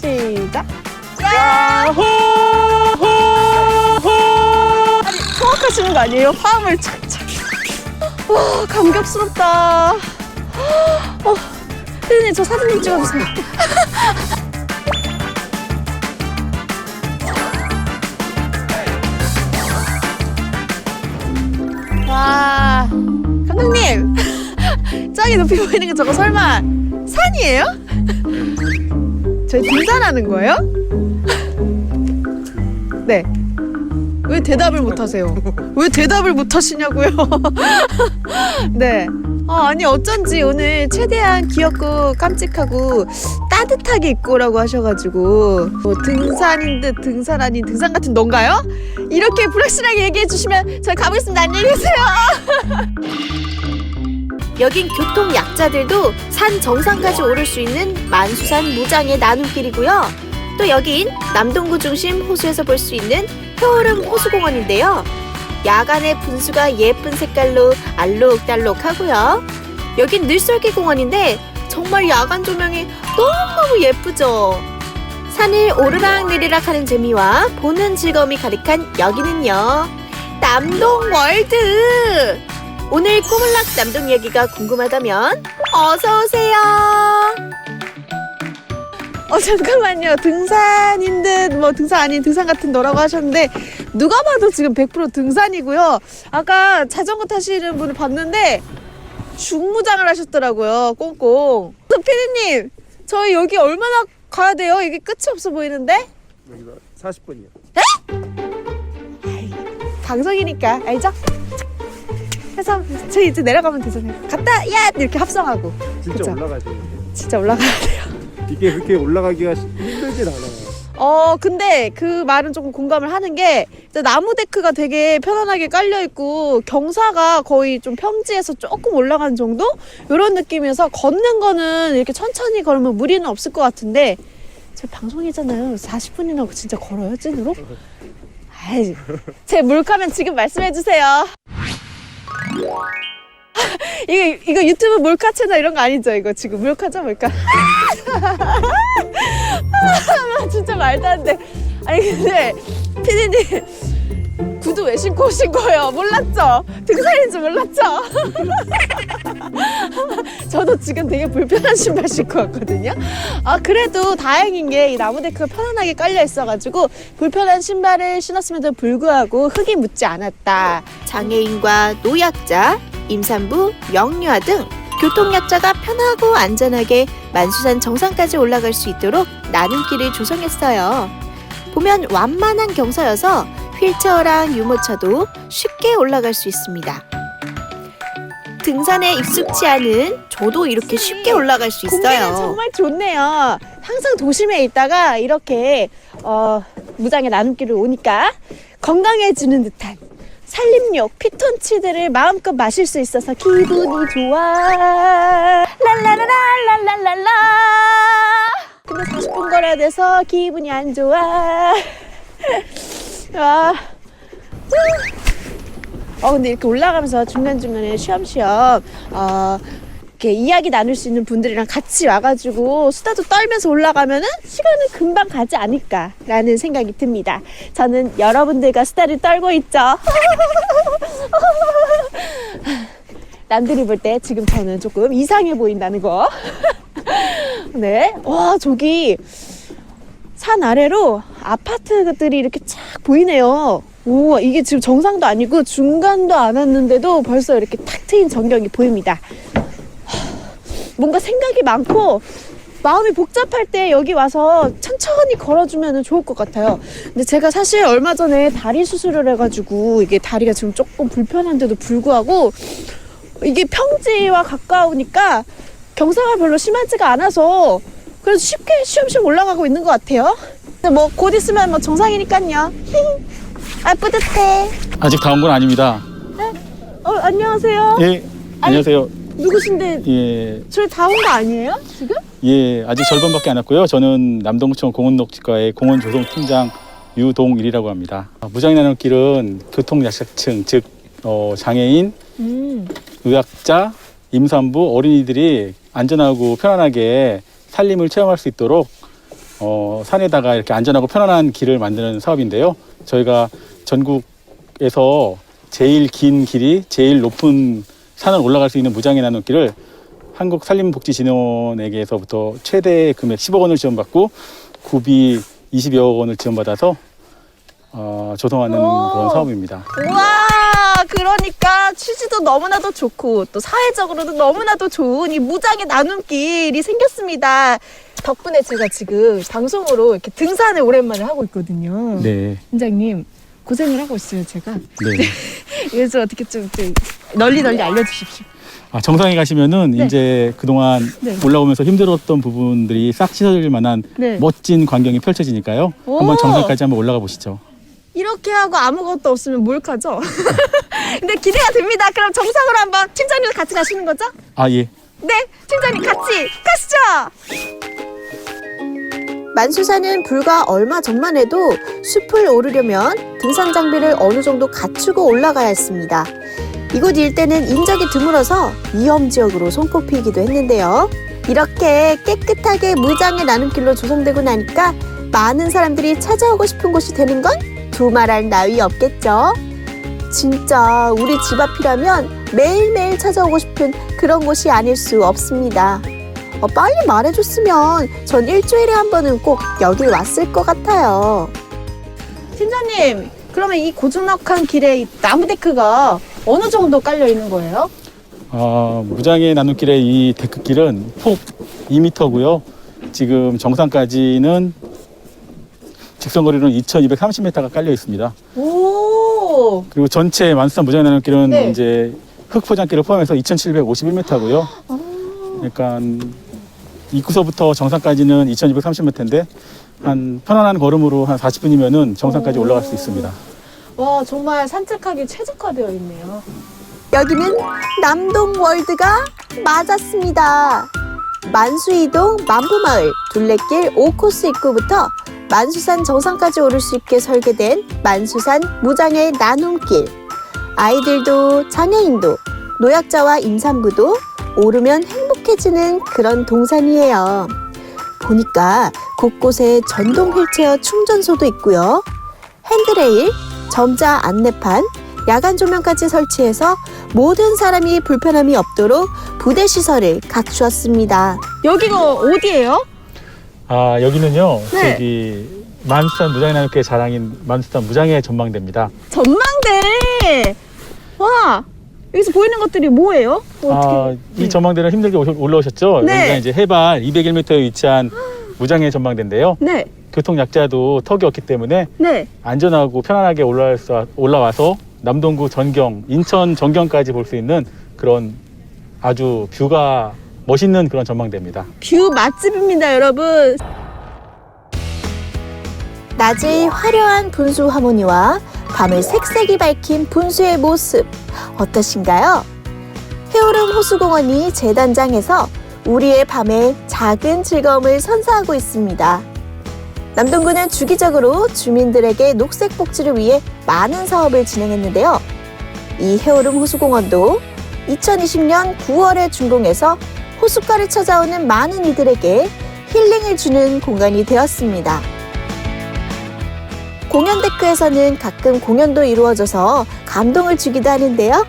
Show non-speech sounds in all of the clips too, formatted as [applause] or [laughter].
시작. 야호! 아니, 소확하시는 거 아니에요? 화음을 착착. 와, 감격스럽다. 어, 피디님, 저 사진 좀 찍어주세요. [laughs] 와, 감독님. [laughs] 저기 높이 보이는 게 저거 설마 산이에요? 저희 등산하는 거예요? 네. 왜 대답을 못 하세요? 왜 대답을 못 하시냐고요? [laughs] 네. 아, 아니 어쩐지 오늘 최대한 귀엽고 깜찍하고 따뜻하게 입고 오라고 하셔가지고 뭐 등산인 듯 등산 아닌 등산 같은 넌가요? 이렇게 불확실하게 얘기해 주시면 저희 가보겠습니다. 안녕히 계세요. [laughs] 여긴 교통 약자들도 산 정상까지 오를 수 있는 만수산 무장의 나눔길이고요. 또 여긴 남동구 중심 호수에서 볼 수 있는 효름 호수공원인데요. 야간의 분수가 예쁜 색깔로 알록달록하고요. 여긴 늘설기 공원인데 정말 야간 조명이 너무너무 예쁘죠. 산을 오르락 내리락 하는 재미와 보는 즐거움이 가득한 여기는요. 남동 월드! 오늘 꼬물락 남동 이야기가 궁금하다면 어서 오세요. 어 잠깐만요. 등산인 듯 뭐 등산 아닌 등산 같은 너라고 하셨는데 누가 봐도 지금 100% 등산이고요. 아까 자전거 타시는 분을 봤는데 중무장을 하셨더라고요. 꽁꽁. 그래서 피디님 저희 여기 얼마나 가야 돼요? 이게 끝이 없어 보이는데? 여기가 40분이요. 방송이니까 알죠? 그래서 저희 이제 내려가면 되잖아요. 갔다 야 이렇게 합성하고 진짜 그쵸? 올라가야 되는데 진짜 올라가야 돼요. 이게 그렇게 올라가기가 힘들진 않아요. 어 근데 그 말은 조금 공감을 하는 게 이제 나무 데크가 되게 편안하게 깔려 있고 경사가 거의 좀 평지에서 조금 올라간 정도 이런 느낌이어서 걷는 거는 이렇게 천천히 걸으면 무리는 없을 것 같은데 저 방송이잖아요 40분이나 진짜 걸어요 찐으로? [laughs] 아이 제 몰카면 지금 말씀해 주세요 [laughs] 이거 이거 유튜브 몰카 채널 이런 거 아니죠 이거 지금 몰카죠 몰카 [laughs] 아, 진짜 말도 안 돼. 아니 근데 피디님 구두 왜 신고 오신 거예요? 몰랐죠? 등산인 줄 몰랐죠? [laughs] 저도 지금 되게 불편한 신발 신고 왔거든요. 아 그래도 다행인 게 이 나무 데크가 편안하게 깔려 있어가지고 불편한 신발을 신었음에도 불구하고 흙이 묻지 않았다. 장애인과 노약자, 임산부, 영유아 등 교통약자가 편하고 안전하게 만수산 정상까지 올라갈 수 있도록 나눔길을 조성했어요. 보면 완만한 경사여서 휠체어랑 유모차도 쉽게 올라갈 수 있습니다. 등산에 익숙치 않은 저도 이렇게 쉽게 올라갈 수 공기는 있어요. 정말 좋네요. 항상 도심에 있다가 이렇게 어, 무장의 나눔길을 오니까 건강해지는 듯한 산림욕, 피톤치드를 마음껏 마실 수 있어서 기분이 좋아. 랄라라랄랄랄라. 근데 40분 걸어야 돼서 기분이 안 좋아. 아. 어 근데 이렇게 올라가면서 중간중간에 쉬엄쉬엄 어 이렇게 이야기 나눌 수 있는 분들이랑 같이 와가지고 수다도 떨면서 올라가면은 시간은 금방 가지 않을까라는 생각이 듭니다. 저는 여러분들과 수다를 떨고 있죠. [laughs] 남들이 볼 때 지금 저는 조금 이상해 보인다는 거. [laughs] 네. 와, 저기 산 아래로 아파트들이 이렇게 쫙 보이네요. 오, 이게 지금 정상도 아니고 중간도 안 왔는데도 벌써 이렇게 탁 트인 전경이 보입니다. 뭔가 생각이 많고 마음이 복잡할 때 여기 와서 천천히 걸어주면 좋을 것 같아요. 근데 제가 사실 얼마 전에 다리 수술을 해가지고 이게 다리가 지금 조금 불편한데도 불구하고 이게 평지와 가까우니까 경사가 별로 심하지가 않아서 그래도 쉽게 쉬엄쉬엄 올라가고 있는 것 같아요. 뭐 곧 있으면 뭐 정상이니까요. [laughs] 아 뿌듯해. 아직 다 온 건 아닙니다. 어 안녕하세요. 예, 안녕하세요. 누구신데 예, 저희 다 온 거 아니에요? 지금? 예, 아직 절반밖에 안 왔고요. 저는 남동구청 공원녹지과의 공원 조성 팀장 유동일이라고 합니다. 아, 무장의 나눔길은 교통 약자층, 즉 어, 장애인, 음. 의학자, 임산부, 어린이들이 안전하고 편안하게 살림을 체험할 수 있도록 어, 산에다가 이렇게 안전하고 편안한 길을 만드는 사업인데요. 저희가 전국에서 제일 긴 길이 제일 높은 산을 올라갈 수 있는 무장의 나눔길을 한국산림복지진흥원에게서부터 최대 금액 10억 원을 지원받고 구비 20여 원을 지원받아서 어, 조성하는 오. 그런 사업입니다. 우와, 그러니까 취지도 너무나도 좋고 또 사회적으로도 너무나도 좋은 이 무장의 나눔길이 생겼습니다. 덕분에 제가 지금 방송으로 이렇게 등산을 오랜만에 하고 있거든요. 네, 팀장님 고생을 하고 있어요, 제가. 네. [laughs] 그래서 어떻게 좀, 좀 널리 널리 알려주십시오. 아, 정상에 가시면은 네. 이제 그동안 네. 올라오면서 힘들었던 부분들이 싹 씻어질 만한 네. 멋진 광경이 펼쳐지니까요. 오. 한번 정상까지 한번 올라가 보시죠. 이렇게 하고 아무것도 없으면 몰카죠. [laughs] 근데 기대가 됩니다. 그럼 정상으로 한번 팀장님도 같이 가시는 거죠? 아, 예. 네, 팀장님 같이 가시죠. 만수산은 불과 얼마 전만 해도 숲을 오르려면 등산 장비를 어느 정도 갖추고 올라가야 했습니다. 이곳 일대는 인적이 드물어서 위험 지역으로 손꼽히기도 했는데요. 이렇게 깨끗하게 무장의 나눔길로 조성되고 나니까 많은 사람들이 찾아오고 싶은 곳이 되는 건 두말할 나위 없겠죠. 진짜 우리 집 앞이라면 매일매일 찾아오고 싶은 그런 곳이 아닐 수 없습니다. 어, 빨리 말해줬으면 전 일주일에 한 번은 꼭 여길 왔을 것 같아요. 팀장님, 그러면 이 고즈넉한 길에 이 나무 데크가 어느 정도 깔려 있는 거예요? 어, 무장의 나눔길의 이 데크길은 폭 2m고요. 지금 정상까지는 직선 거리로는 2,230m가 깔려 있습니다. 오, 그리고 전체 만수산 무장의 나눔길은 네. 이제 흙포장길을 포함해서 2,751m고요. 그러니까 입구서부터 정상까지는 2,230m인데 한 편안한 걸음으로 한 40분이면은 정상까지 오. 올라갈 수 있습니다. 와 정말 산책하기 최적화되어 있네요. 여기는 남동월드가 맞았습니다. 만수이동 만부마을 둘레길 5코스 입구부터 만수산 정상까지 오를 수 있게 설계된 만수산 무장의 나눔길. 아이들도 장애인도 노약자와 임산부도 오르면 행복해지는 그런 동산이에요. 보니까 곳곳에 전동 휠체어 충전소도 있고요. 핸드레일, 점자 안내판, 야간 조명까지 설치해서 모든 사람이 불편함이 없도록 부대 시설을 갖추었습니다. 여기가 어디예요? 아 여기는요 네. 저기 만수산 무장의 나눔길의 자랑인 만수산 무장의 전망대입니다. 전망대. 와 여기서 보이는 것들이 뭐예요? 뭐 아, 어떻게? 이 네. 전망대는 힘들게 오셔- 올라오셨죠? 네. 여기가 이제 해발 201m에 위치한 [gasps] 무장의 전망대인데요. 네, 교통 약자도 턱이 없기 때문에 네. 안전하고 편안하게 올라와서 남동구 전경, 인천 전경까지 볼 수 있는 그런 아주 뷰가 멋있는 그런 전망대입니다. 뷰 맛집입니다, 여러분. 낮의 화려한 분수 하모니와 밤을 색색이 밝힌 분수의 모습 어떠신가요? 해오름 호수공원이 재단장에서 우리의 밤에 작은 즐거움을 선사하고 있습니다. 남동구는 주기적으로 주민들에게 녹색 복지를 위해 많은 사업을 진행했는데요. 이 해오름 호수공원도 2020년 9월에 준공해서 호숫가를 찾아오는 많은 이들에게 힐링을 주는 공간이 되었습니다. 공연 데크에서는 가끔 공연도 이루어져서 감동을 주기도 하는데요.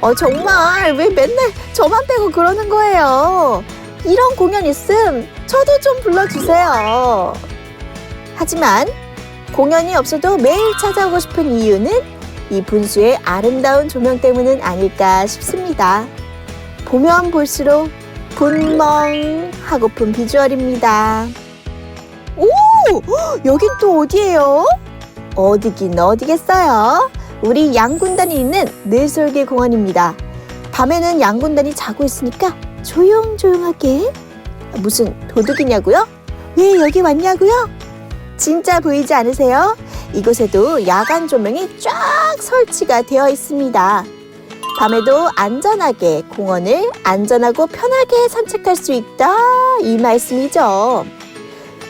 어, 정말 왜 맨날 저만 빼고 그러는 거예요? 이런 공연 있음 저도 좀 불러주세요. 하지만 공연이 없어도 매일 찾아오고 싶은 이유는 이 분수의 아름다운 조명 때문은 아닐까 싶습니다. 보면 볼수록 분멍 하고픈 비주얼입니다. 오! 여긴 또 어디예요? 어디긴 어디겠어요? 우리 양군단이 있는 늘솔개 공원입니다. 밤에는 양군단이 자고 있으니까 조용조용하게 무슨 도둑이냐고요? 왜 여기 왔냐고요? 진짜 보이지 않으세요? 이곳에도 야간 조명이 쫙 설치가 되어 있습니다. 밤에도 안전하게 공원을 안전하고 편하게 산책할 수 있다 이 말씀이죠.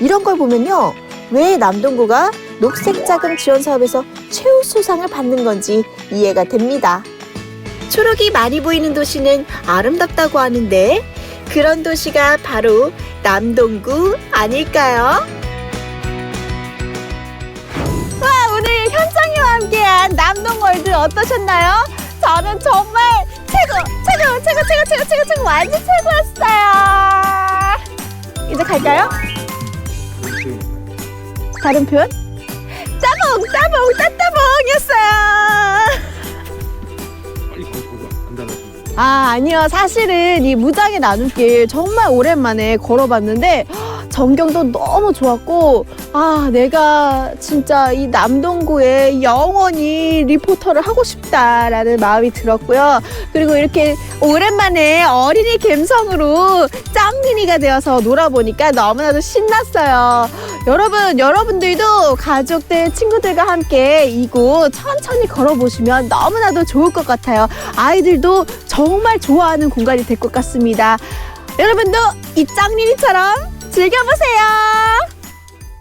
이런 걸 보면요. 왜 남동구가 녹색 자금 지원 사업에서 최우수상을 받는 건지 이해가 됩니다. 초록이 많이 보이는 도시는 아름답다고 하는데 그런 도시가 바로 남동구 아닐까요? 와, 오늘 현정이와 함께한 남동월드 어떠셨나요? 저는 정말 최고, 최고, 최고, 최고, 최고, 최고, 최고, 완전 최고였어요. 이제 갈까요? 다른 표현? 따봉, 따봉, 따따봉이었어요. 아, 아니요. 사실은 이 무장의 나눔길 정말 오랜만에 걸어봤는데 전경도 너무 좋았고 아, 내가 진짜 이 남동구에 영원히 리포터를 하고 싶다라는 마음이 들었고요. 그리고 이렇게 오랜만에 어린이 감성으로 짱민이가 되어서 놀아보니까 너무나도 신났어요. 여러분, 여러분들도 가족들, 친구들과 함께 이곳 천천히 걸어보시면 너무나도 좋을 것 같아요. 아이들도 정말 좋아하는 공간이 될 것 같습니다. 여러분도 이 짱민이처럼 즐겨보세요.